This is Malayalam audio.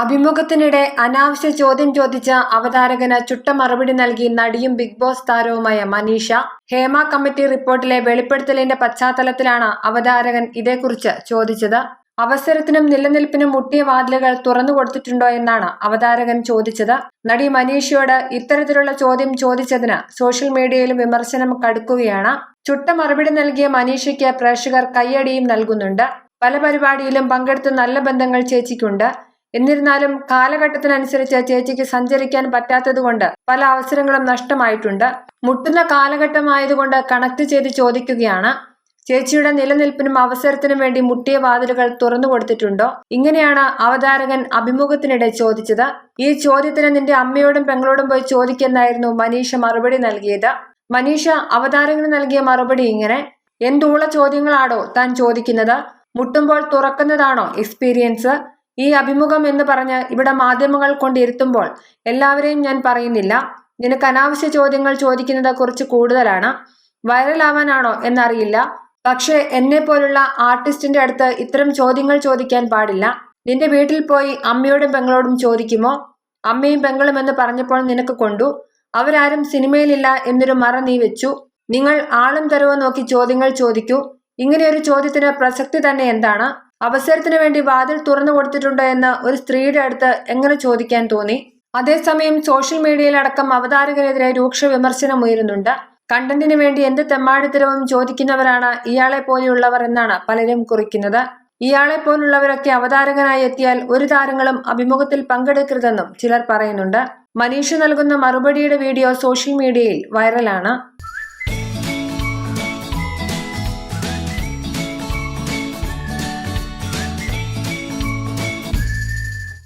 അഭിമുഖത്തിനിടെ അനാവശ്യ ചോദ്യം ചോദിച്ച അവതാരകന് ചുട്ട മറുപടി നൽകി നടിയും ബിഗ് ബോസ് താരവുമായ മനീഷ. ഹേമ കമ്മിറ്റി റിപ്പോർട്ടിലെ വെളിപ്പെടുത്തലിന്റെ പശ്ചാത്തലത്തിലാണ് അവതാരകൻ ഇതേക്കുറിച്ച് ചോദിച്ചത്. അവസരത്തിനും നിലനിൽപ്പിനും മുട്ടിയ വാതിലുകൾ തുറന്നു കൊടുത്തിട്ടുണ്ടോ എന്നാണ് അവതാരകൻ ചോദിച്ചത്. നടി മനീഷയോട് ഇത്തരത്തിലുള്ള ചോദ്യം ചോദിച്ചതിന് സോഷ്യൽ മീഡിയയിലും വിമർശനം കടുക്കുകയാണ്. ചുട്ട മറുപടി നൽകിയ മനീഷയ്ക്ക് പ്രേക്ഷകർ കയ്യടിയും നൽകുന്നുണ്ട്. പല പരിപാടിയിലും പങ്കെടുത്ത് നല്ല ബന്ധങ്ങൾ ചേച്ചിക്കുണ്ട്. എന്നിരുന്നാലും കാലഘട്ടത്തിനനുസരിച്ച് ചേച്ചിക്ക് സഞ്ചരിക്കാൻ പറ്റാത്തതുകൊണ്ട് പല അവസരങ്ങളും നഷ്ടമായിട്ടുണ്ട്. മുട്ടുന്ന കാലഘട്ടമായതുകൊണ്ട് കണക്ട് ചെയ്ത് ചോദിക്കുകയാണ്. ചേച്ചിയുടെ നിലനിൽപ്പിനും അവസരത്തിനും വേണ്ടി മുട്ടിയ വാതിലുകൾ തുറന്നു കൊടുത്തിട്ടുണ്ടോ? ഇങ്ങനെയാണ് അവതാരകൻ അഭിമുഖത്തിനിടെ ചോദിച്ചത്. ഈ ചോദ്യത്തിന് നിന്റെ അമ്മയോടും പെങ്ങളോടും പോയി ചോദിക്കെന്നായിരുന്നു മനീഷ മറുപടി നൽകിയത്. മനീഷ അവതാരകന് നൽകിയ മറുപടി ഇങ്ങനെ. എന്തുള്ള ചോദ്യങ്ങളാണോ താൻ ചോദിക്കുന്നത്? മുട്ടുമ്പോൾ തുറക്കുന്നതാണോ എക്സ്പീരിയൻസ് ഈ അഭിമുഖം എന്ന് പറഞ്ഞ് ഇവിടെ മാധ്യമങ്ങൾ കൊണ്ടിരുത്തുമ്പോൾ എല്ലാവരെയും ഞാൻ പറയുന്നില്ല. നിനക്ക് അനാവശ്യ ചോദ്യങ്ങൾ ചോദിക്കുന്നത് കുറച്ച് കൂടുതലാണ്. വൈറലാവാനാണോ എന്നറിയില്ല. പക്ഷേ എന്നെ പോലുള്ള ആർട്ടിസ്റ്റിന്റെ അടുത്ത് ഇത്തരം ചോദ്യങ്ങൾ ചോദിക്കാൻ പാടില്ല. നിന്റെ വീട്ടിൽ പോയി അമ്മയോടും പെങ്ങളോടും ചോദിക്കുമോ? അമ്മയും പെങ്ങളും എന്ന് പറഞ്ഞപ്പോൾ നിനക്ക് കൊണ്ടു. അവരാരും സിനിമയിലില്ല എന്നൊരു മറ നീ വെച്ചു. നിങ്ങൾ ആളും തരവോ നോക്കി ചോദ്യങ്ങൾ ചോദിക്കൂ. ഇങ്ങനെയൊരു ചോദ്യത്തിന് പ്രസക്തി തന്നെ എന്താണ്? അവസരത്തിന് വേണ്ടി വാതിൽ തുറന്നു കൊടുത്തിട്ടുണ്ടോ എന്ന് ഒരു സ്ത്രീയുടെ അടുത്ത് എങ്ങനെ ചോദിക്കാൻ തോന്നി? അതേസമയം സോഷ്യൽ മീഡിയയിലടക്കം അവതാരകനെതിരെ രൂക്ഷ വിമർശനം ഉയരുന്നുണ്ട്. കണ്ടന്റിന് വേണ്ടി എന്ത് തെമ്മാടിത്തരവും ചോദിക്കുന്നവരാണ് ഇയാളെ പോലെയുള്ളവർ എന്നാണ് പലരും കുറിക്കുന്നത്. ഇയാളെ പോലുള്ളവരൊക്കെ അവതാരകനായി എത്തിയാൽ ഒരു താരങ്ങളും അഭിമുഖത്തിൽ പങ്കെടുക്കരുതെന്നും ചിലർ പറയുന്നുണ്ട്. മനീഷ് നൽകുന്ന മറുപടിയുടെ വീഡിയോ സോഷ്യൽ മീഡിയയിൽ വൈറലാണ്.